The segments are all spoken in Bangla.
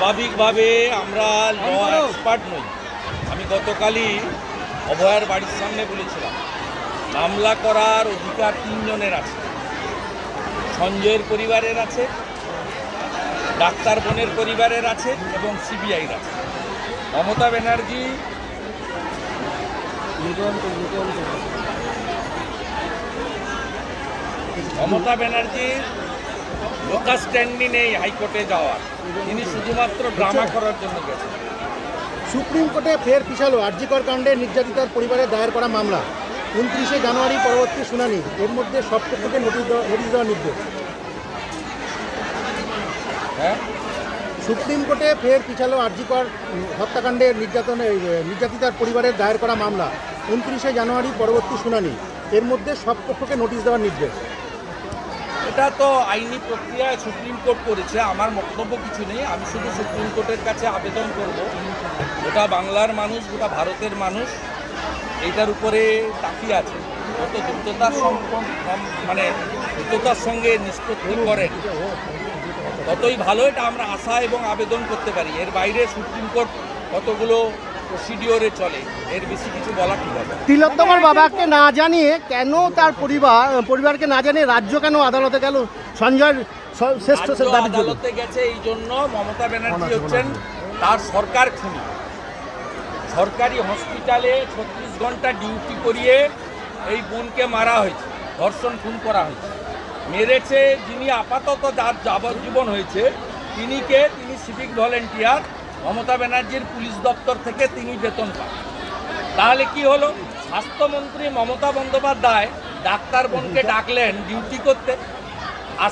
স্বাভাবিকভাবে আমরা ল এক্সপার্ট নই। আমি গতকালই অভয়ার বাড়ির সামনে বলেছিলাম মামলা করার অধিকার তিনজনের আছে। সঞ্জয়ের পরিবারের আছে ডাক্তার বোনের পরিবারের আছে এবং সিবিআইয়ের আছে। মমতা ব্যানার্জি মমতা ব্যানার্জির লোকাল স্ট্যান্ডই নেই হাইকোর্টে যাওয়ার। তিনি শুধুমাত্র ড্রামা করার জন্য গেছেন। সুপ্রিম কোর্টে ফের পিছালো। আরজিকর কাণ্ডে নির্যাতিতার পরিবারে দায়ের করা মামলা। উনত্রিশে জানুয়ারি পরবর্তী শুনানি। এর মধ্যে সব পক্ষকে নোটিশ দেওয়া নোটিশ দেওয়ার নির্দেশ। হ্যাঁ? সুপ্রিম কোর্টে ফের পিছালো আরজিকর হত্যাকাণ্ডের নির্যাতনে নির্যাতিতার পরিবারের দায়ের করা মামলা। উনত্রিশে জানুয়ারি পরবর্তী শুনানি। এর মধ্যে সব পক্ষকে নোটিশ দেওয়ার নির্দেশ। এটা তো আইনি প্রক্রিয়ায় সুপ্রিম কোর্ট করেছে, আমার বক্তব্য কিছু নেই, আমি শুধু সুপ্রিম কোর্টের কাছে আবেদন করব। গোটা বাংলার মানুষ, গোটা ভারতের মানুষ এইটার উপরে তাকিয়ে আছে। যত দ্রুততার মানে দ্রুততার সঙ্গে নিষ্পত্তি করেন ততই ভালো, এটা আমরা আশা এবং আবেদন করতে পারি। এর বাইরে সুপ্রিম কোর্ট কতগুলো প্রসিডিওরে চলে। এর বেশি কিছু বলা ঠিক হবে তিলোত্তমার বাবাকে না জানিয়ে কেন তার পরিবার পরিবারকে না জানিয়ে রাজ্য কেন আদালতে গেল? সঞ্জয়ের স- শ্রেষ্ঠ আদালতে গেছে এই জন্য মমতা ব্যানার্জি হচ্ছেন তার সরকার খুনি। সরকারি হসপিটালে ছত্রিশ ঘণ্টা ডিউটি করিয়ে এই বোনকে মারা হয়েছে ধর্ষণ খুন করা হয়েছে। মেরেছে যিনি আপাতত যার যাবজ্জীবন হয়েছে তিনিকে তিনি সিভিক ভলেন্টিয়ার মমতা ব্যানার্জির পুলিশ দপ্তর থেকে তিনি বেতন পান। তাহলে কি হলো? স্বাস্থ্যমন্ত্রী মমতা বন্দ্যোপাধ্যায় ডাক্তার বোনকে ডাকলেন ডিউটি করতে। আর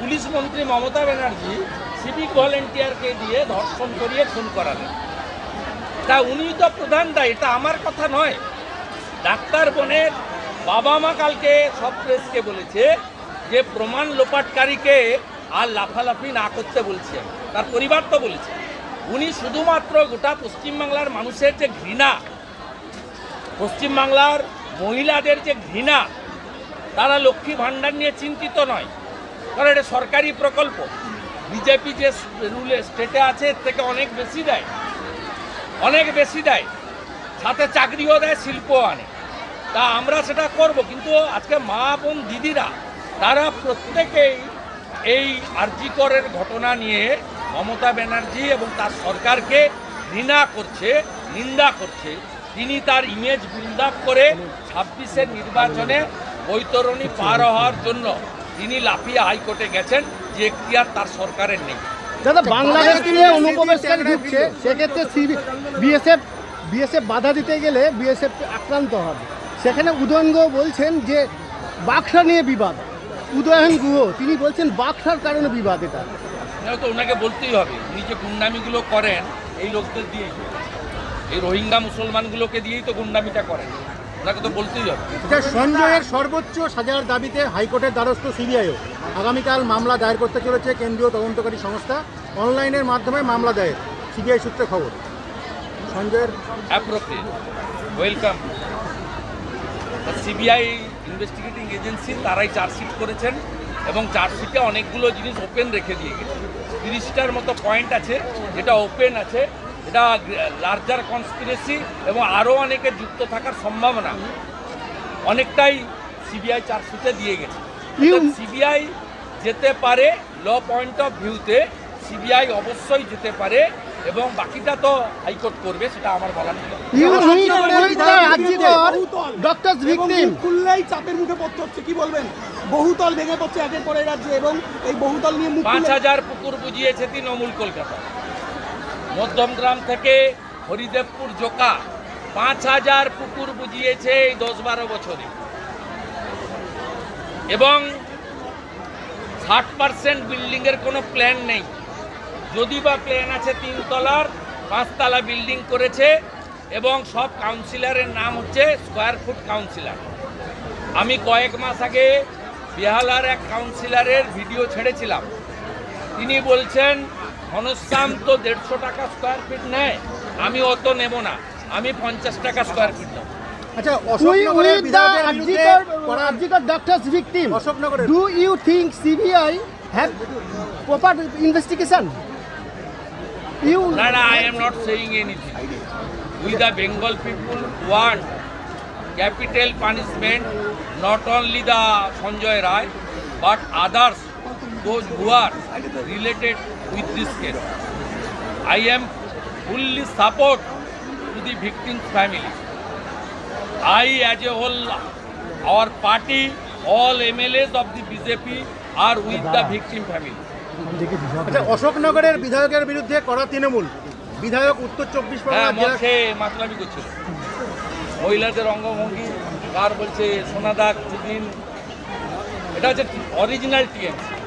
পুলিশ মন্ত্রী মমতা ব্যানার্জি সিভিক ভলেন্টিয়ারকে দিয়ে ধর্ষণ করিয়ে খুন করালেন। তা উনি তো প্রধান দায়, এটা আমার কথা নয়। ডাক্তার বোনের বাবা মা কালকে সব প্রেসকে বলেছে যে প্রমাণ লোপাটকারীকে আর লাফালাফি না করতে বলছে তার পরিবার তো বলেছে। উনি শুধুমাত্র গোটা পশ্চিমবাংলার মানুষের যে ঘৃণা, পশ্চিমবাংলার মহিলাদের যে ঘৃণা, তারা লক্ষ্মী ভাণ্ডার নিয়ে চিন্তিত নয়। কারণ এটা সরকারি প্রকল্প। বিজেপি যে রুলে স্টেটে আছে, এর থেকে অনেক বেশি দেয়। অনেক বেশি দেয়। সাথে চাকরিও দেয় শিল্প আনে। তা আমরা সেটা করব, কিন্তু আজকে মা বোন দিদিরা, তারা প্রত্যেকেই এই আর্জিকরের ঘটনা নিয়ে মমতা ব্যানার্জি এবং তার সরকারকে ঘৃণা করছে, নিন্দা করছে। তিনি তার ইমেজ বিল্ড করে ছাব্বিশের নির্বাচনে বৈতরণী পার হওয়ার জন্য তিনি লাফিয়ে হাইকোর্টে গেছেন, যে এখতিয়ার তার সরকারের নেই। দাদা, বাংলাদেশ থেকে অনুপ্রবেশকারী ঢুকছে, সেক্ষেত্রে বিএসএফ বিএসএফ বাধা দিতে গেলে বিএসএফ আক্রান্ত হবে। সেখানে উদয়ন গুহ বলছেন যে, বাক্সা নিয়ে বিবাদ। উদয়ন গুহ, তিনি বলছেন বাক্সার কারণে বিবাদ এটা। এটা তো ওনাকে বলতেই হবে। উনি যে গুন্ডামিগুলো করেন এই লোকদের দিয়েই। এই রোহিঙ্গা মুসলমানগুলোকে দিয়েই তো গুন্ডামিটা করেন। ওনাকে তো বলতেই হবে। সঞ্জয়ের সর্বোচ্চ সাজার দাবিতে হাইকোর্টের দ্বারস্থ সিবিআইও। আগামীকাল মামলা দায়ের করতে চলেছে কেন্দ্রীয় তদন্তকারী সংস্থা। অনলাইনের মাধ্যমে মামলা দায়ের সিবিআই সূত্রে খবর। সঞ্জয়ের appropriate welcome CBI investigating agency তারাই চার্জশিট করেছেন এবং চার্জশিটে অনেকগুলো জিনিস ওপেন রেখে দিয়ে গেছে। তিরিশটার মতো পয়েন্ট আছে যেটা ওপেন আছে এটা লার্জার কনস্পিরেসি এবং আরও অনেকে যুক্ত থাকার সম্ভাবনা। অনেকটাই সিবিআই চার্জশিটে দিয়ে গেছে। সিবিআই যেতে পারে ল পয়েন্ট অফ ভিউতে সিবিআই অবশ্যই যেতে পারে এবং বাকিটা তো হাইকোর্ট করবে সেটা আমার ভিকটিম মুখ খুললেই চাপের মুখে পড়তে হচ্ছে কি বলবেন? বহুতল ভেঙে পড়ছে একের পর এক রাজ্যে এবং এই বহুতল নিয়ে পাঁচ হাজার পুকুর বুঝিয়েছে তৃণমূল কলকাতা। মধ্যমগ্রাম থেকে হরিদেবপুর জোকা পাঁচ হাজার পুকুর বুঝিয়েছে এই দশ বারো বছরে। এবং ষাট পার্সেন্ট বিল্ডিংয়ের কোনো প্ল্যান নেই। যদি বা প্ল্যান আছে তিনতলার পাঁচতলা বিল্ডিং করেছে এবং সব কাউন্সিলরের নাম হচ্ছে স্কোয়ার ফুট কাউন্সিলর আমি কয়েক মাস আগে বেহালার এক কাউন্সিলরের ভিডিও ছেড়েছিলাম। তিনি বলছেন ঘনশ্যাম তো দেড়শো টাকা স্কোয়ার ফিট নেয়। আমি অত নেব না। আমি পঞ্চাশ টাকা স্কোয়ার ফিট নেব। আচ্ছা অশোকনগরের with the বিধায়কের বিরুদ্ধে Arjikar, করা Arjikar you no, I am not saying anything. We the Bengal people want capital punishment, not only the Sanjay Rai, but others, those who are related with this case. I am fully support to the victim's family. I, as a whole, our party, all MLAs of the BJP are with the victim family. আচ্ছা অশোকনগরের বিধায়কের বিরুদ্ধে করা তৃণমূল। বিধায়ক উত্তর চব্বিশ হ্যাঁ পরগনা জেলা মাতলামি করছিল। মহিলাদের অঙ্গভঙ্গি কার বলছে সোনাদাক দিন এটা হচ্ছে অরিজিনাল টিএমসি